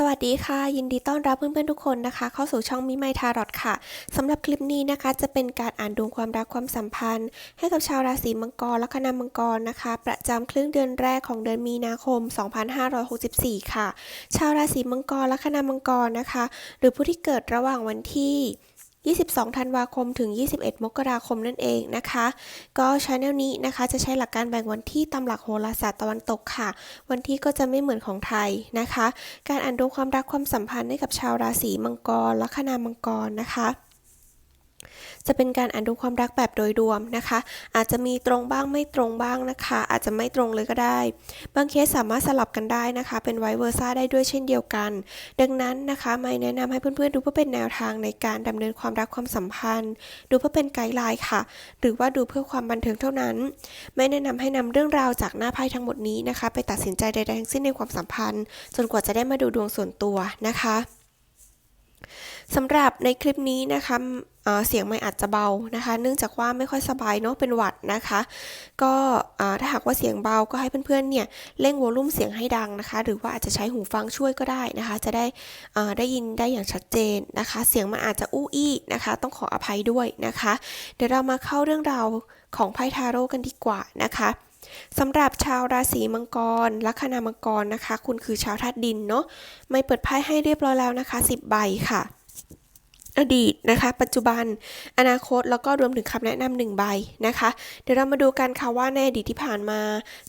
สวัสดีค่ะ ยินดีต้อนรับเพื่อนๆทุกคนนะคะ เข้าสู่ช่องมิไมทารอตค่ะสำหรับคลิปนี้นะคะ จะเป็นการอ่านดวงความรักความสัมพันธ์ ให้กับชาวราศีมังกรและคณะมังกรนะคะ ประจำครึ่งเดือนแรกของเดือนมีนาคม 2564 ค่ะ ชาวราศีมังกรและคณะมังกรนะคะ หรือผู้ที่เกิดระหว่างวันที่ 22 ธันวาคมถึง 21 มกราคมนั่นเองนะคะ ก็ชาแนลนี้นะคะจะใช้หลักการแบ่งวันที่ตามหลักโหราศาสตร์ตะวันตกค่ะ วันที่ก็จะไม่เหมือนของไทยนะคะ การอ่านดวงความรักความสัมพันธ์ให้กับชาวราศีมังกรลัคนามังกรนะคะ จะเป็นการอ่านดวงความรักแบบโดยรวมนะคะ อาจจะมีตรงบ้างไม่ตรงบ้างนะคะ อาจจะไม่ตรงเลยก็ได้ บางเคสสามารถสลับกันได้นะคะ เป็นไวเวอร์ซ่าได้ด้วยเช่นเดียวกัน ดังนั้นนะคะไม่แนะนำให้เพื่อนๆดูเพื่อเป็นแนวทางในการดำเนินความรักความสัมพันธ์ ดูเพื่อเป็นไกด์ไลน์ค่ะ หรือว่าดูเพื่อความบันเทิงเท่านั้น ไม่แนะนำให้นำเรื่องราวจากหน้าไพ่ทั้งหมดนี้นะคะ ไปตัดสินใจใดๆทั้งสิ้นในความสัมพันธ์ จนกว่าจะได้มาดูดวงส่วนตัวนะคะสำหรับในคลิปนี้นะคะ เสียงไม่อาจจะเบานะคะ เนื่องจากว่าไม่ค่อยสบายเนาะเป็นหวัดนะคะ ก็ถ้าหากว่าเสียงเบาก็ให้เพื่อนๆเนี่ยเร่งวอลลุ่มเสียงให้ดังนะคะ หรือว่าอาจจะใช้หูฟังช่วยก็ได้นะคะ จะได้ได้ยินได้อย่างชัดเจนนะคะ เสียงมันอาจจะอู้อี้นะคะ ต้องขออภัยด้วยนะคะ เดี๋ยวเรามาเข้าเรื่องราวของไพ่ทาโร่กันดีกว่านะคะสำหรับชาวราศีมังกร ลัคนามังกรนะคะ คุณคือชาวธาตุดินเนาะไม่เปิดไพ่ให้เรียบร้อยแล้วนะคะ 10 ใบค่ะ อดีตนะคะ ปัจจุบัน อนาคตแล้วก็รวมถึงคำแนะนำหนึ่งใบนะคะ เดี๋ยวเรามาดูกันค่ะว่าในอดีตที่ผ่านมา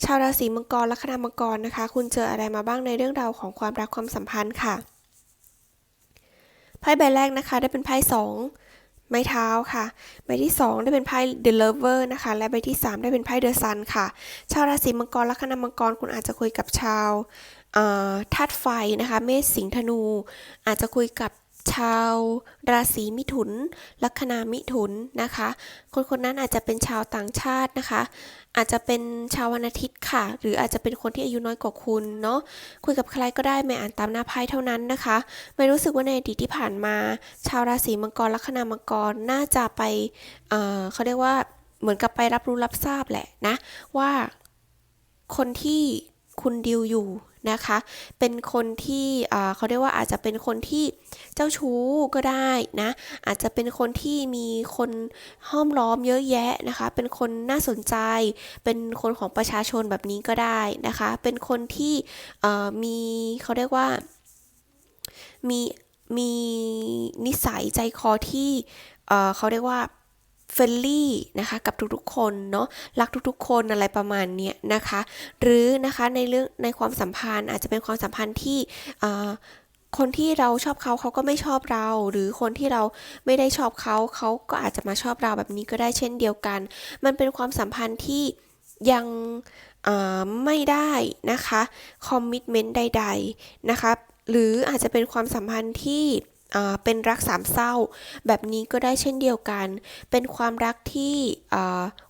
ชาวราศีมังกรลัคนามังกรนะคะ คุณเจออะไรมาบ้างในเรื่องราวของความรักความสัมพันธ์ค่ะไพ่ใบแรกนะคะ ได้เป็นไพ่สองไม้เท้าค่ะ ใบที่ 2 ได้เป็นไพ่ The Lover นะคะ และใบที่ 3 ได้เป็นไพ่ The Sun ค่ะ ชาวราศีมังกรลัคนามังกรคุณอาจจะคุยกับชาวธาตุไฟนะคะ เมษสิงห์ธนู อาจจะคุยกับ ชาวราศีมิถุน ลัคนามิถุนนะคะ คนคนนั้นอาจจะเป็นชาวต่างชาตินะคะ อาจจะเป็นชาววันอาทิตย์ค่ะ หรืออาจจะเป็นคนที่อายุน้อยกว่าคุณเนาะคุยกับใครก็ได้ไม่อ่านตามหน้าไพ่เท่านั้นนะคะ ไม่รู้สึกว่าในอดีตที่ผ่านมา ชาวราศีมังกรลัคนามังกรน่าจะไปเอ่อเขาเรียกว่าเหมือนกับไปรับรู้รับทราบแหละนะว่าคนที่คุณดิวอยู่ นะคะ เป็นคนที่เขาเรียกว่าอาจจะเป็นคนที่เจ้าชู้ก็ได้นะ อาจจะเป็นคนที่มีคนห้อมล้อมเยอะแยะนะคะ เป็นคนน่าสนใจ เป็นคนของประชาชนแบบนี้ก็ได้นะคะ เป็นคนที่มีเขาเรียกว่า มีมีนิสัยใจคอที่เขาเรียกว่า เฟรนลี่นะคะกับทุกๆคนเนาะรักทุกๆ คนอะไรประมาณเนี้ยนะคะ หรือนะคะในเรื่องในความสัมพันธ์อาจจะเป็นความสัมพันธ์ที่คนที่เราชอบเขาเขาก็ไม่ชอบเรา หรือคนที่เราไม่ได้ชอบเขาเขาก็อาจจะมาชอบเราแบบนี้ก็ได้เช่นเดียวกัน มันเป็นความสัมพันธ์ที่ยังไม่ได้นะคะคอมมิชเมนต์ใด ๆ นะคะ หรืออาจจะเป็นความสัมพันธ์ที่ เป็นรักสามเศร้า แบบนี้ก็ได้เช่นเดียวกัน เป็นความรักที่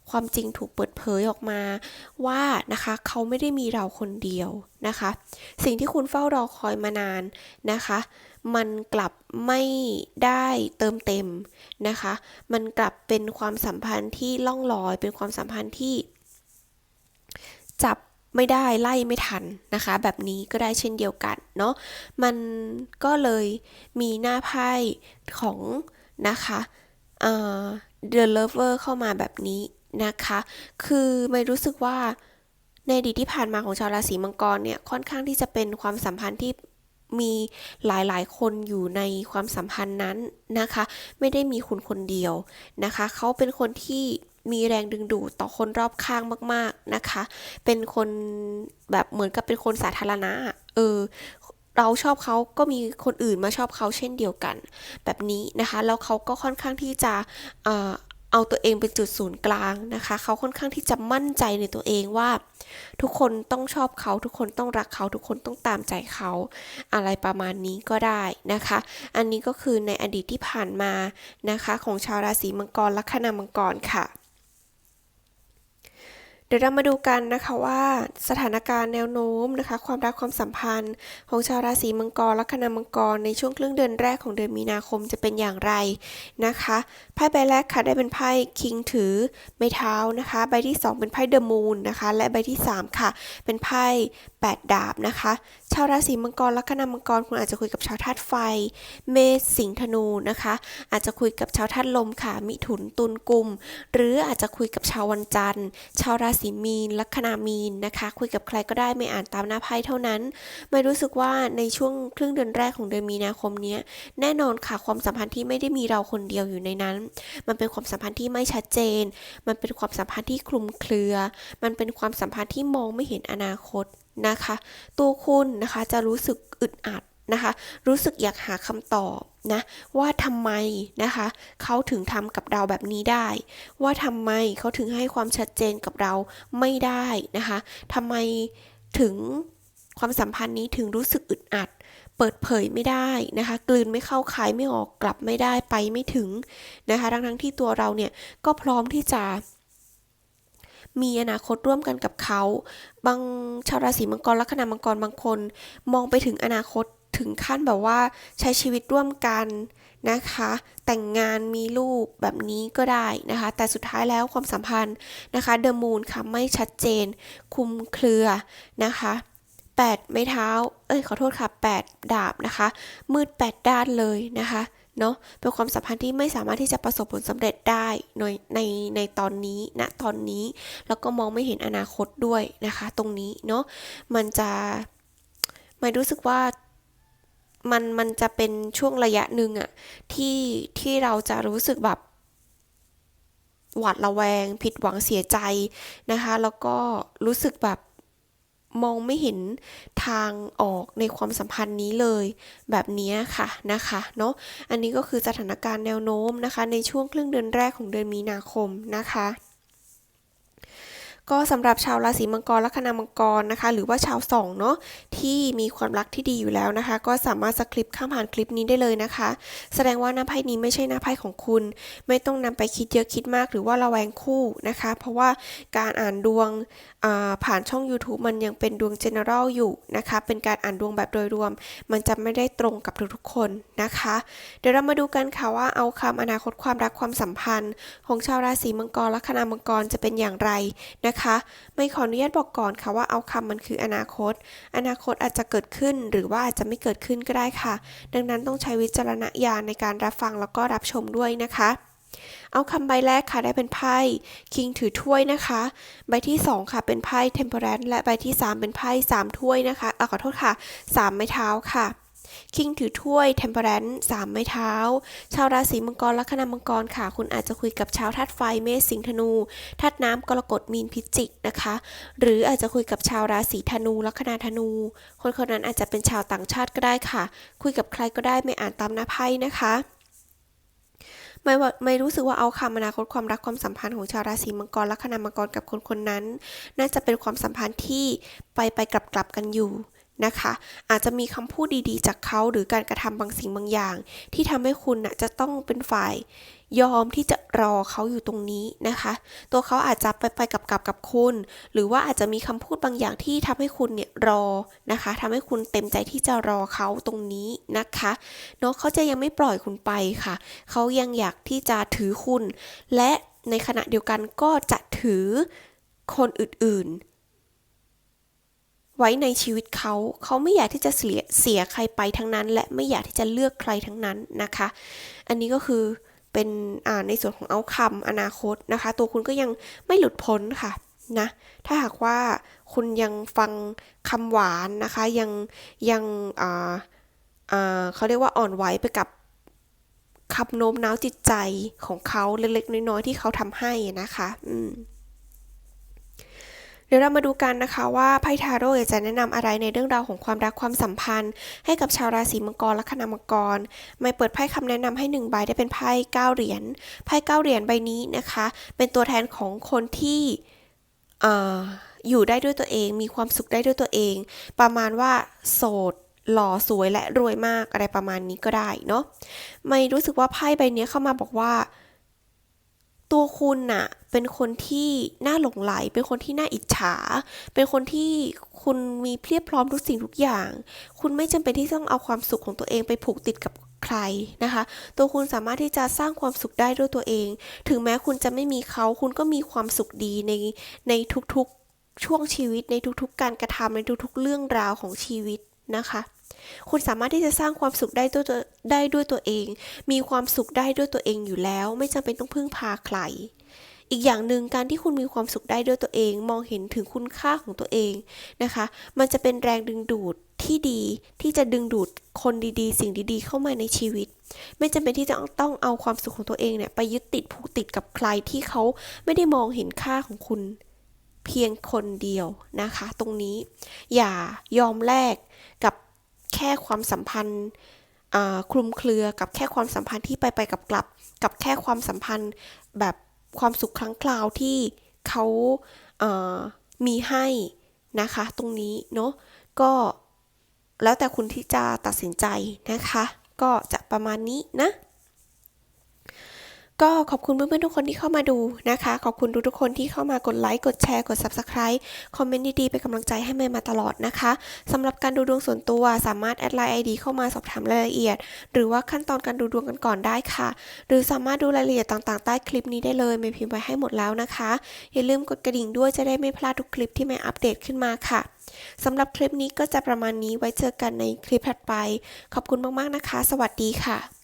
ความจริงถูกเปิดเผยออกมาว่านะคะเขาไม่ได้มีเราคนเดียวนะคะ สิ่งที่คุณเฝ้ารอคอยมานานนะคะ มันกลับไม่ได้เติมเต็มนะคะ มันกลับเป็นความสัมพันธ์ที่ล่องลอย เป็นความสัมพันธ์ที่จับ ไม่ได้ไล่ไม่ทันนะคะ แบบนี้ก็ได้เช่นเดียวกันเนาะมันก็เลยมีหน้าไพ่ของนะคะเอ่อ The Lover เข้ามาแบบนี้นะคะ คือไม่รู้สึกว่าในอดีตที่ผ่านมาของชาวราศีมังกรเนี่ยค่อนข้างที่จะเป็นความสัมพันธ์ที่มีหลายๆ คนอยู่ในความสัมพันธ์นั้นนะคะ ไม่ได้มีคุณคนเดียวนะคะ เขาเป็นคนที่ มีแรงดึงดูดต่อคนรอบข้างมาก ๆนะคะ เป็นคนแบบเหมือนกับเป็นคนสาธารณะ เออ เราชอบเขาก็มีคนอื่นมาชอบเขาเช่นเดียวกัน แบบนี้นะคะ แล้วเขาก็ค่อนข้างที่จะเอ่อเอาตัวเองเป็นจุดศูนย์กลางนะคะ เขาค่อนข้างที่จะมั่นใจในตัวเองว่า ทุกคนต้องชอบเขา ทุกคนต้องรักเขา ทุกคนต้องตามใจเขา อะไรประมาณนี้ก็ได้นะคะ อันนี้ก็คือในอดีตที่ผ่านมานะคะ ของชาวราศีมังกรลัคนามังกรค่ะ เดี๋ยวเรามาดูกันนะคะว่าสถานการณ์แนวโน้มนะคะ ความรักความสัมพันธ์ ของชาวราศีมังกรลัคนามังกรในช่วงครึ่งเดือนแรกของเดือนมีนาคมจะเป็นอย่างไรนะคะไพ่ใบแรกค่ะได้เป็นไพ่คิงถือไม้เท้านะคะ ใบที่ 2 เป็นไพ่เดอะมูนนะคะ และใบที่ 3 ค่ะ เป็นไพ่8 ดาบนะคะ ชาวราศีมังกรลัคนามังกรคุณอาจจะคุยกับชาวธาตุไฟ เมษสิงห์ธนูนะคะ อาจจะคุยกับชาวธาตุลมค่ะมิถุนตุลกุม หรืออาจจะคุยกับชาววันจันทร์ ชาวราศีมีน ลัคนามีนนะคะ คุยกับใครก็ได้ไม่อ่านตามหน้าไพ่เท่านั้น ไม่รู้สึกว่าในช่วงครึ่งเดือนแรกของเดือนมีนาคมนี้แน่นอนค่ะความสัมพันธ์ที่ไม่ได้มีเราคนเดียวอยู่ในนั้น มันเป็นความสัมพันธ์ที่ไม่ชัดเจน มันเป็นความสัมพันธ์ที่คลุมเครือ มันเป็นความสัมพันธ์ที่มองไม่เห็นอนาคตนะคะ ตัวคุณนะคะจะรู้สึกอึดอัด นะคะ รู้สึกอยากหาคำตอบนะว่าทำไมนะคะเขาถึงทำกับเราแบบนี้ได้ ว่าทำไมเขาถึงให้ความชัดเจนกับเราไม่ได้นะคะทำไมถึงความสัมพันธ์นี้ถึงรู้สึกอึดอัด เปิดเผยไม่ได้นะคะ กลืนไม่เข้าคายไม่ออกกลับไม่ได้ไปไม่ถึงนะคะ ทั้งทั้งที่ตัวเราเนี่ยก็พร้อมที่จะมีอนาคตร่วมกันกับเขา บางชาวราศีมังกรลัคนามังกรบางคน มองไปถึงอนาคต ถึงขั้นแบบว่าใช้ชีวิตร่วมกันนะคะ แต่งงานมีลูกแบบนี้ก็ได้นะคะ แต่สุดท้ายแล้วความสัมพันธ์นะคะเดอะมูนค่ะไม่ชัดเจน คุมเครือนะคะ8ไม้เท้า เอ้ยขอโทษค่ะ 8 ดาบนะคะ มืด 8 ด้านเลยนะคะเนาะเป็นความสัมพันธ์ที่ไม่สามารถที่จะประสบผลสำเร็จได้ในในในตอนนี้ณตอนนี้ แล้วก็มองไม่เห็นอนาคตด้วยนะคะ ตรงนี้เนาะมันจะไม่รู้สึกว่า มันมันจะเป็นช่วงระยะหนึ่งอะที่ที่เราจะรู้สึกแบบหวาดระแวง ผิดหวังเสียใจนะคะ แล้วก็รู้สึกแบบมองไม่เห็นทางออกในความสัมพันธ์นี้เลยแบบนี้ค่ะนะคะเนาะอันนี้ก็คือสถานการณ์แนวโน้มนะคะ ในช่วงครึ่งเดือนแรกของเดือนมีนาคมนะคะ ก็สำหรับชาวราศีมังกรลัคนามังกรนะคะ หรือว่าชาวสองเนาะที่มีความรักที่ดีอยู่แล้วนะคะ ก็สามารถสคริปข้ามผ่านคลิปนี้ได้เลยนะคะ แสดงว่าหน้าไพ่นี้ไม่ใช่หน้าไพ่ของคุณ ไม่ต้องนำไปคิดเยอะคิดมากหรือว่าระแวงคู่นะคะ เพราะว่าการอ่านดวงผ่านช่อง YouTube มันยังเป็นดวง general อยู่นะคะ เป็นการอ่านดวงแบบโดยรวม มันจะไม่ได้ตรงกับทุกๆคนนะคะ เดี๋ยวเรามาดูกันค่ะว่าเอาคำอนาคตความรักความสัมพันธ์ ของชาวราศีมังกรลัคนามังกรจะเป็นอย่างไรนะคะไม่ขออนุญาตบอกก่อนค่ะว่าเอาคำมันคืออนาคต อนาคตอาจจะเกิดขึ้นหรือว่าอาจจะไม่เกิดขึ้นก็ได้ค่ะ ดังนั้นต้องใช้วิจารณญาณในการรับฟังแล้วก็รับชมด้วยนะคะเอาคำใบแรกค่ะได้เป็นไพ่คิงถือถ้วยนะคะ ใบที่ 2 ค่ะเป็นไพ่ temperance และใบที่ 3 เป็นไพ่3ถ้วยนะคะเออขอโทษค่ะ 3 ไม้เท้าค่ะ คิงถือถ้วย temperance 3ไม้เท้า ชาวราศีมังกรลัคนามังกรค่ะ คุณอาจจะคุยกับชาวธาตุไฟเมษสิงธนูธาตุน้ำกรกฎมีนพิจิกนะคะ หรืออาจจะคุยกับชาวราศีธนูลัคนาธนู คนคนนั้นอาจจะเป็นชาวต่างชาติก็ได้ค่ะ คุยกับใครก็ได้ไม่อ่านตามหน้าไพ่นะคะไม่ว่าไม่รู้สึกว่าเอาคำอนาคตความรักความสัมพันธ์ของชาวราศีมังกรลัคนามังกรกับคนคนนั้น น่าจะเป็นความสัมพันธ์ที่ไปไปกลับกลับกันอยู่ นะคะ อาจจะมีคำพูดดีๆ จากเขาหรือการกระทำบางสิ่งบางอย่าง ที่ทำให้คุณน่ะจะต้องเป็นฝ่ายยอมที่จะรอเขาอยู่ตรงนี้นะคะ ตัวเขาอาจจะไปไปกับกับกับคุณ หรือว่าอาจจะมีคำพูดบางอย่างที่ทำให้คุณเนี่ยรอนะคะทำให้คุณเต็มใจที่จะรอเขาตรงนี้นะคะเนาะเขาจะยังไม่ปล่อยคุณไปค่ะ เขายังอยากที่จะถือคุณ และในขณะเดียวกันก็จะถือคนอื่น ไว้ในชีวิตเขา เขาไม่อยากที่จะเสียเสียใครไปทั้งนั้น และไม่อยากที่จะเลือกใครทั้งนั้นนะคะ อันนี้ก็คือเป็นในส่วนของเอาคำอนาคตนะคะ ตัวคุณก็ยังไม่หลุดพ้นค่ะนะ ถ้าหากว่าคุณยังฟังคำหวานนะคะ ยังยังเขาเรียกว่าอ่อนไหวไปกับคำโน้มน้าวจิตใจของเขาเล็กๆน้อยๆที่เขาทำให้นะคะ อืม เดี๋ยวเรามาดูกันนะคะว่าไพ่ทาโร่จะแนะนำอะไรในเรื่องราวของความรักความสัมพันธ์ ให้กับชาวราศีมังกรและคณามังกร ไม่เปิดไพ่คำแนะนำให้หนึ่งใบได้เป็นไพ่เก้าเหรียญไพ่เก้าเหรียญใบนี้นะคะ เป็นตัวแทนของคนที่ออยู่ได้ด้วยตัวเอง มีความสุขได้ด้วยตัวเอง ประมาณว่าโสดหล่อสวยและรวยมากอะไรประมาณนี้ก็ได้เนาะไม่รู้สึกว่าไพ่ใบนี้เข้ามาบอกว่า ตัวคุณน่ะเป็นคนที่น่าหลงไหล เป็นคนที่น่าอิจฉา เป็นคนที่คุณมีเพียบพร้อมทุกสิ่งทุกอย่าง คุณไม่จำเป็นที่ต้องเอาความสุขของตัวเองไปผูกติดกับใครนะคะ ตัวคุณสามารถที่จะสร้างความสุขได้ด้วยตัวเอง ถึงแม้คุณจะไม่มีเขาคุณก็มีความสุขดีในในทุกๆช่วงชีวิตในทุกๆการกระทำในทุกๆเรื่องราวของชีวิตนะคะ คุณสามารถที่จะสร้างความสุขได้ด้วยตัวได้ด้วยตัวเอง มีความสุขได้ด้วยตัวเองอยู่แล้ว ไม่จำเป็นต้องพึ่งพาใคร อีกอย่างหนึ่งการที่คุณมีความสุขได้ด้วยตัวเอง มองเห็นถึงคุณค่าของตัวเองนะคะ มันจะเป็นแรงดึงดูดที่ดีที่จะดึงดูดคนดีๆ สิ่งดีๆ เข้ามาในชีวิต ไม่จำเป็นที่จะต้องเอาความสุขของตัวเองเนี่ยไปยึดติดผูกติดกับใครที่เขาไม่ได้มองเห็นค่าของคุณ เพียงคนเดียวนะคะ ตรงนี้อย่ายอมแลกกับ แค่ความสัมพันธ์คลุมเครือกับแค่ความสัมพันธ์ที่ไปไปกับกลับ กับแค่ความสัมพันธ์แบบความสุขครั้งคราวที่เขาเอ่อมีให้นะคะ ตรงนี้เนาะก็แล้วแต่คุณที่จะตัดสินใจนะคะ ก็จะประมาณนี้นะ ก็ขอบคุณเพื่อนๆทุกคนที่เข้ามาดูนะคะ ขอบคุณทุกๆคนที่เข้ามากดไลค์ กดแชร์ กด Subscribe คอมเมนต์ดีๆเป็นกำลังใจให้เมย์มาตลอดนะคะสำหรับการดูดวงส่วนตัวสามารถแอดไลน์ ID เข้ามาสอบถามรายละเอียด หรือว่าขั้นตอนการดูดวงกันก่อนได้ค่ะ หรือสามารถดูรายละเอียดต่างๆ ใต้คลิปนี้ได้เลยเมย์พิมพ์ไว้ให้หมดแล้วนะคะ อย่าลืมกดกระดิ่งด้วยจะได้ไม่พลาดทุกคลิปที่เมย์อัปเดตขึ้นมาค่ะสำหรับคลิปนี้ก็จะประมาณนี้ไว้เจอกันในคลิปถัดไป ขอบคุณมากๆนะคะ สวัสดีค่ะ